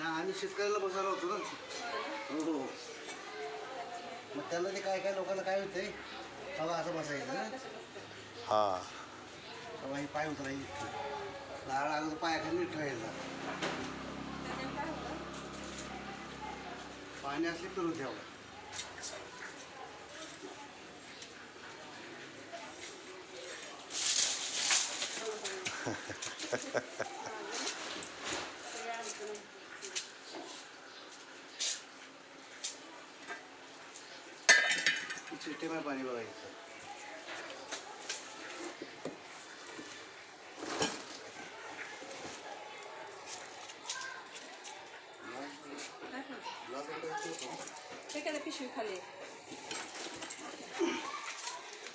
आम्ही शेतकऱ्याला बसायला होतो ना. हो हो. मग त्याला ते काय काय लोकांना काय होतंय? बाबा असं बसायचं ना. हा. बाबा हे पाय उतरायचे. लाळ अगोदर पायाखाली नीट ठेवायचा पाणी असले तर ठेवा सिस्टीम आहे पाणी बघायचं ग्लास वगैरे ठेवतो. ते काय पिशवी खाली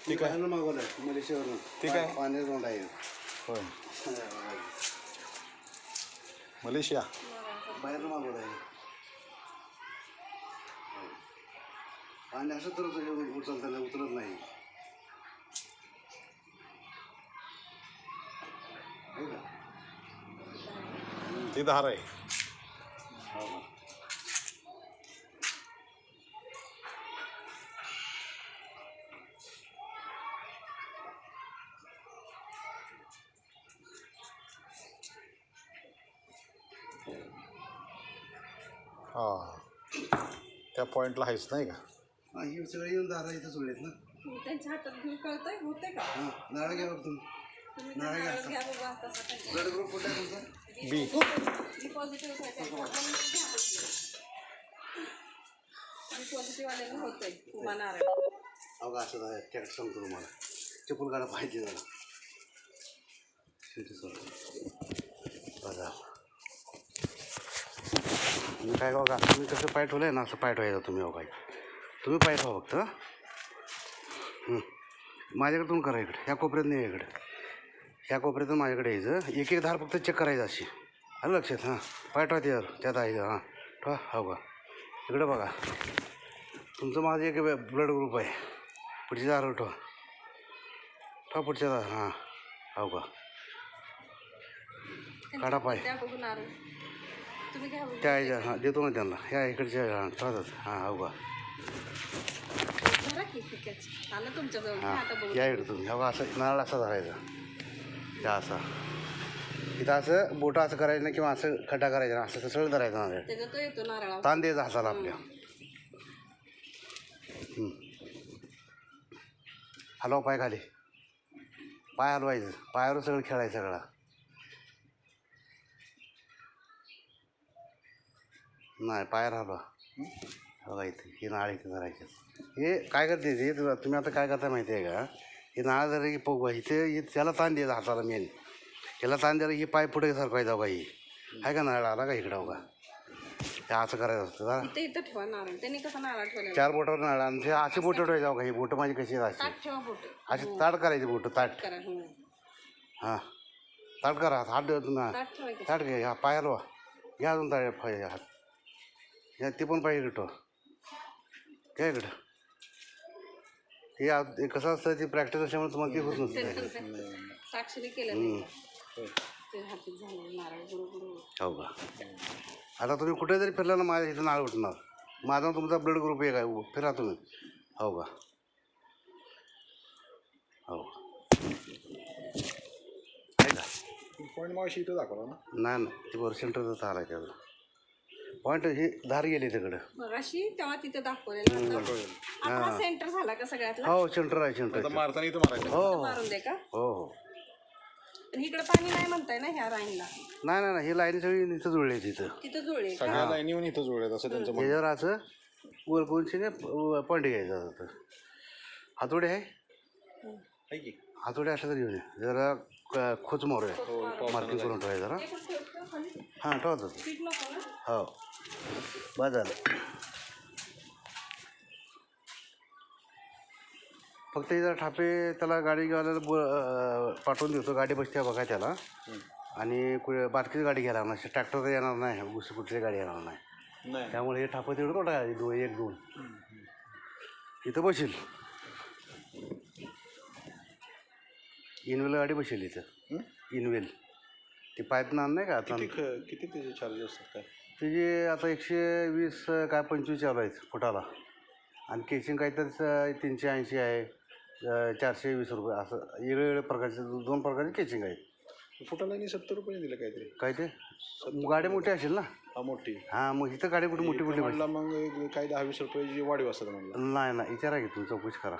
मी बाहेरनं मागवलं आहे मलेशियावरून ठीक आहे. पाणी तोंड आहे होय मलेशिया बाहेरनं मागवलं आहे पाणी असं तर उचलताना उतरत नाही हो? ती धार आहे हो? हा त्या पॉईंटला आहेच नाही का हा, ही सगळे येऊन दारा इथं सोडलेत ना? त्यांच्या हातात घेऊन कळतंय होते का? हां नारळ घ्या बघ तुम्ही. तुम्ही नारळ घ्या घ्या बघा तसा त्यांच्या ब्लड ग्रुप कुठे आहे तुमचा? बी बी पॉझिटिव्ह पॉझिटिव्ह आलेलं होतंय उभा नारळ. अहो का असं आहे कॅरेट सांगतो तुम्हाला. चप्पल काढा पाहिजे जरा. शेवटी बघा. तुम्ही काय बघा तुम्ही कसं पाय ठेवलं आहे ना असं पाय ठेवायचं तुम्ही बघा तुम्ही पाय ठेवा फक्त. माझ्याकडे तुम्ही करा इकडे. ह्या कोपऱ्यात नाही इकडे. ह्या कोपऱ्यातून माझ्याकडे यायचं. एक एक धार फक्त चेक करायचं अशी. आलं लक्षात? हां? पाय ठेवा त्यावर त्यात आहे हां? ठेवा. हो का? इकडे बघा. तुमचं माझं एक ब्लड ग्रुप आहे. पुढची दार ठेवा. ठेवा पुढच्या दार हां. हो का? काढा पाय. त्या हां देतो ना त्यांना. ह्या इकडच्या हां ठेवतात हां हो का? हां आता बघू या इकडे तुम्ही. असं नारळ असा धरायचा. त्या असा. इथं असं बोटं असं करायचं नाही किंवा असं खड्डा करायचा नाही. असं सरळ धरायचं नारळ ताण द्यायचा हाताला आपल्या. हलवा पाय खाली. पाय हलवायचं. पायावर सगळं खेळायचं सगळा. नाही पायावर हलवा. हलवा इथे ही नाळ इथे धरायची. हे काय करते ते? तुम्ही आता काय करता माहिती आहे का? हे नाळ धरलं की पोग इथे हे त्याला ताण द्यायचा हाताला मेन याला ताण द्यायला ही पाय पुढे सरकायचा का ही. आहे का नारळ आला का इकडं हो का हे असं करायचं असतं इथे ठेवा नारळ. त्यांनी कसं नारळ ठेवलेला? चार बोटावर नारळ आणि. ते अशी बोटं ठेवायचं का ही बोटं माझी कशी अशी. ताट ठेवा बोट. अशी ताट करायची बोटं ताट. हं. हां. ताट करा. हात देतो ना ताट ठेवायचं. ताट घे हा पाय हलवा घ्या अजून ताट. हात. घ्या ते पण पाहिजे इकडं घ्या इकडं हे आ- हे कसं असतं ते प्रॅक्टिस असल्यामुळे तुम्हाला ते होत नसतं. साक्षीने केलं हम्म. नाही ते हाती झालं नारळ बरोबर हो का? आता तुम्ही कुठे जरी फिरला ना माझ्या इथं नाळ उठणार. माझा तुमचा ब्लड ग्रुप एक आहे फिरा तुम्ही. हो का? हो. आहे का? पॉईंट मावशी इथं दाखवला ना? नाही ना ते वर सेंटरचं तार आहे त्याचं पॉईंट ही धार गेली तिकडं. अशी तेव्हा तिथे दाखवलेलं सेंटर झाला का सगळ्यातला? हो सेंटर आहे सेंटर आता मारताना इथं मारायचं हो. हो मारून दे का? हो हो. पण इकडे पाणी नाही म्हणताय ना ह्या राईनला नाही नाही नाही. ही लाईन सगळी इथं जुळली आहे तिथं. तिथं जुळले सगळ्या लाईनी येऊन इथं जुळल्यात असं त्यांचं म्हणणं. त्याच्यावर असं वर कोणशीने पॉईंट घ्यायचा होतं हातोडे आहे? आहे की. हातोडे असलं तरी येऊन ये. जरा खोच मारूया मार्किंग करून ठेवायचं जरा हां ठेवतो ना हो. बस झालं. फक्त हे जरा ठापे त्याला गाडी घेवायला ब पाठवून देतो. गाडी बसते बघा त्याला. आणि कुठे बारकीच गाडी घ्यायला लागणार ट्रॅक्टर येणार नाही. दुसरी कुठली गाडी येणार नाही. नाही. त्यामुळे हे ठापं तेवढं तो टाकायची दोन एक दोन. इथं बसेल. इनवेल गाडी बसेल इथं? इनवेल. ती नान नाही का आता. किती ख- किती त्याचे चार्जेस असतात काय? त्याची आता एकशे वीस काय पंचवीस चालू आहेत फुटाला. आणि केसिंग काहीतरी स- तीनशे ऐंशी आहे अं, चारशे वीस रुपये असं वेगवेगळ्या प्रकारचे दो- दोन प्रकारचे केसिंग आहेत. फुटाला यांनी सत्तर रुपये दिले काहीतरी. काय ते? गाडी मोठी असेल ना? हा मोठी. हां मग इथं गाडी कुठे मोठी कुठली म्हणला मग एक काही दहा वीस रुपयाची वाढीव असतात म्हणलं. नाही नाही विचारा की तुम्ही चौकशी करा.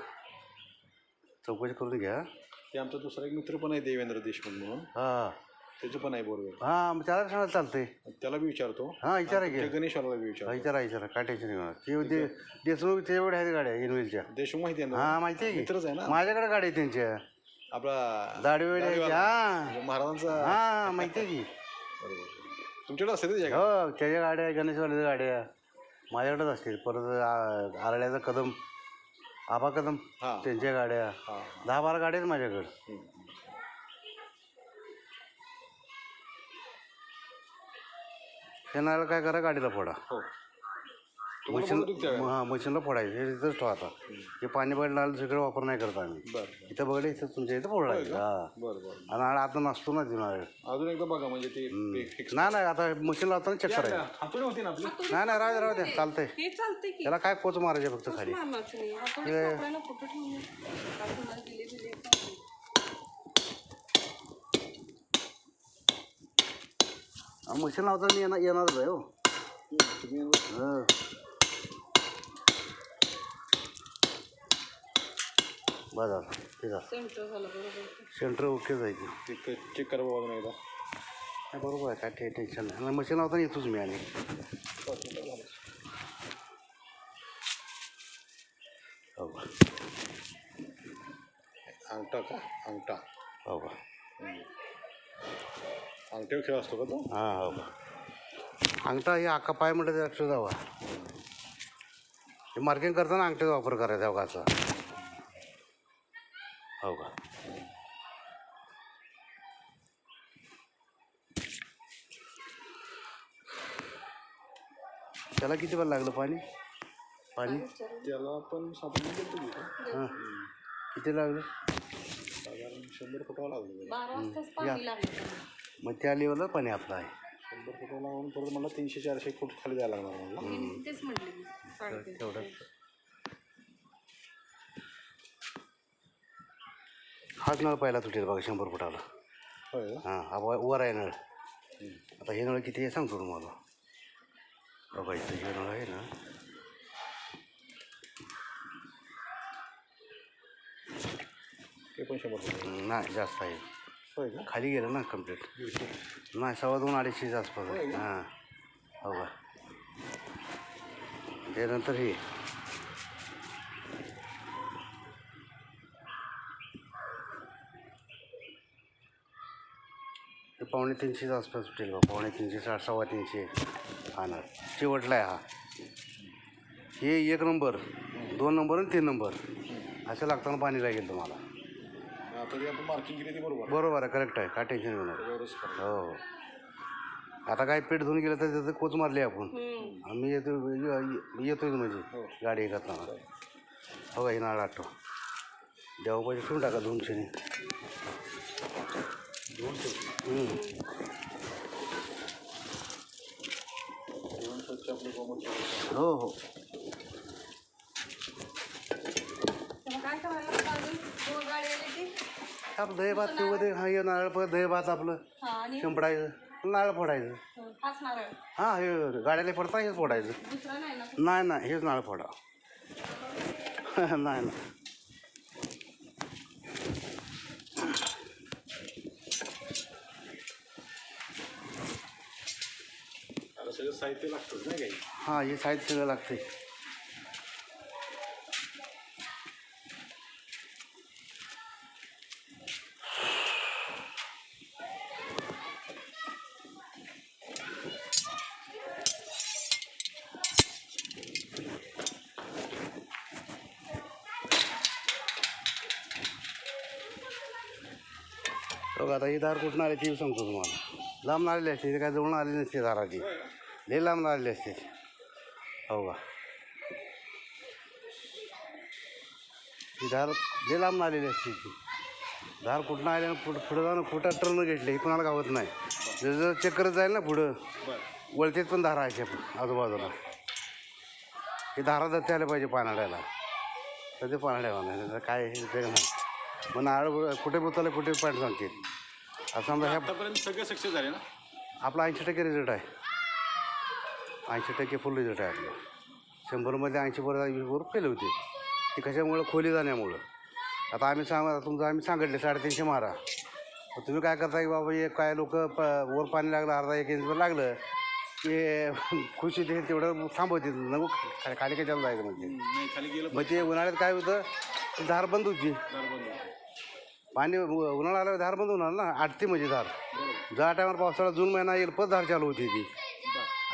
चौकशी करून घ्या. ते आमचा दुसरा एक मित्र पण आहे देवेंद्र देशमुख म्हणून. हां. त्याचं पण आहे बरोबर हां मग त्याला सांगायला चालतंय? त्याला बी विचारतो. हां विचारा की. त्या गणेशवाला बी हा, विचारतो. विचारा विचारा. काय टेन्शन ते दे देशमुख त्याच्याकडे आहेत गाड्या इनवेलच्या देशमुख माहिती आहे ना? हां माहिती आहे मित्रच आहे ना? माझ्याकडे गाडी आहे त्यांच्या. आपला दाढी वेळी आहे की हां. महाराजांचा. हां माहिती आहे की. बरोबर. तुमच्याकडे असते ते हो त्याच्या गाड्या गणेशवाल्याच्या गाड्या. माझ्याकडेच असतील. परत आ- आरड्याचा कदम. आबा कदम हां त्यांच्या गाड्या. हां दहा बारा गाड्या आहेत माझ्याकडे. त्यांना काय करा गाडीला फोडा. हो. मशीन हां मशीनला फोडायचं. हे इथंच ठेवा आता. हे पाणी बघायला सगळं वापर नाही करत आम्ही. बरं इथं बघले इथं तुमच्या इथं फोडायचं हां. बरं बरं आणि आळ आता नसतो ना देणार अजून एकदा बघा म्हणजे ते फिक्स नाही नाही आता मशीन लावताना चेक करायचं. हातोडी होती ना आपली? नाही नाही राहू दे राहू दे. चालतंय. हे की. त्याला काय कोच मारायचे फक्त खाली? नाही? कुठं दिले बिले. मशीन लावताना येणार येणारच आहे हो. तुम्ही हं. झालं आहे. सेंटर झालं बरोबर. सेंटर ओके जायची ते चेक करा बाबा एकदा. नाही बरोबर आहे काय ते टेन्शन नाही. आणि मशीन लावताना येतोच मी आणि. हो का अंगठा का? अंगठा. हो का अंगठ्यावर खेळ असतो का तो? हां हो. का अंगठा हे आका पाय म्हटलं ते लक्ष जावा हे मार्किंग करताना अंगठ्याचा वापर करायचा हो असा. हो का? त्याला किती वेळ लागलं पाणी? पाणी? त्याला पण साधारण देतो की. तो. हां. किती लागलं? साधारण शंभर फुटावं लागलं. मग त्या लेवलला पाणी आपलं आहे. शंभर फुटावं लागून परत मला तीनशे चारशे फूट खाली जायला लागणार मला. मी हाच नळ पहिला तुटेल बघा शंभर फुटाला. होय? हां हा वर वर आहे नळ. आता हे नळ किती आहे सांगतो तुम्हाला बघा इथं हे नळ आहे ना. ते पण शंभर फुट नाही जास्त आहे. होय का? खाली गेलं ना कंप्लीट नाही सव्वा दोन आसपास आहे. हां हो का त्यानंतर हे. पावणे तीनशेच्या आसपास सुटेल बा. पावणे तीनशे साठ सव्वा तीनशे हा ना शेवटला आहे हा. हे एक नंबर दोन नंबर आणि तीन नंबर. असं लागताना पाणी लागेल तुम्हाला. मार्किंग केली बरोबर? बरोबर आहे करेक्ट आहे. काय टेन्शन घेऊ नका. हो. आता काय पेट धुवून गेलं तर त्याचं कोच मारली आपण. आम्ही येतो येतोय म्हणजे गाडी करताना. हो का ही नाळ आठव देवा पाहिजे ठेवून टाका दोनशेने. हो हो. आपलं दही भात किंवा ते हा हे नारळ पण दही भात आपलं. हा शिंपडायचं. नारळ फोडायचं. हं, हां हे गाड्याला पडता हेच फोडायचं. दुसरा नाही ना? नाही नाही हेच नारळ फोडा. नाही ना साहित्य लागतंच नाही काही. हां हे साहित्य सगळं लागते बघा आता ही दार कुठून आली ती सांगतो तुम्हाला. लांब आलेली असते ती काय जवळ आली नसते दाराची. लई लांब आलेली असते. हो का? ही दार लई लांब आलेली असते ती. धार कुठनं आले पुढं पुढं जाऊन कुठं टर्न घेतले हे कुणाला गावत नाही. जसं चेक करत जाईल ना पुढं वळतीत पण धारा आहे आजूबाजूला. हे धारा दत्ते आले पाहिजे पानाड्याला. तर ते पानाड्यावर नाही काय ते नाही. मग नारळ कुठे बोलताले कुठे पाठ सांगतील? असं समजा ह्या सगळे सक्सेस झाले ना? आपला ऐंशी टक्के रिझल्ट आहे. ऐंशी टक्के फुल रिझल्ट आहे आपला. शंभरमध्ये ऐंशी वर वीस वर फेल होते. ती कशामुळं? खोली जाण्यामुळं. आता आम्ही सांग तुमचं आम्ही सांगितले साडेतीनशे मारा. मग तुम्ही काय करता की बाबा एक काय लोक प वर पाणी लागलं अर्धा एक इंचवर लागलं की खुशी ते तेवढं थांबवते नको खा- खाली कशाला जायचं म्हणजे? खाली मग ते उन्हाळ्यात काय होतं ती धार बंद होती. पाणी उन्हाळा आल्यावर धार बंद होणार ना? आटती म्हणजे धार ज्या टायमावर पावसाळा जून महिना येईल परत धार चालू होती ती.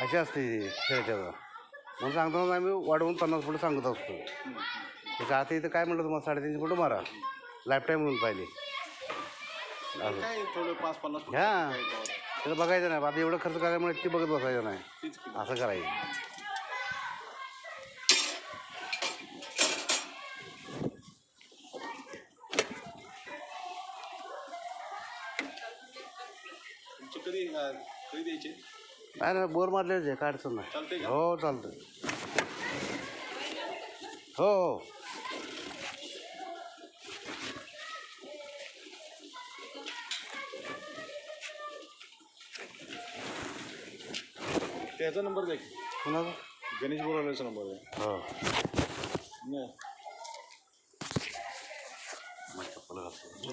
अशी असते ती खेळाच्या म्हणून सांगतो ना आम्ही वाढवून पन्नास फुटं सांगत असतो. त्याच्या आता इथं काय म्हटलं तुम्हाला साडेतीनशे फुटं मारा. लाईफ टाईम म्हणून पाहिजे काय थोडं पाच पन्नास फूट हां. त्याचं बघायचं नाही. आता एवढं खर्च करायमुळे ती बघत बसायचं नाही. तीच की. असं करायचं. तुमचं कधी अं, कधी द्यायचे? नाही नाही बोर मारलेच आहे काय अडचण नाही. हो चालतं हो हो. त्याचा नंबर द्या की. कुणाचं? गणेश बोरावलेचा नंबर द्या. हो. नाही. मग चप्पल घालतो.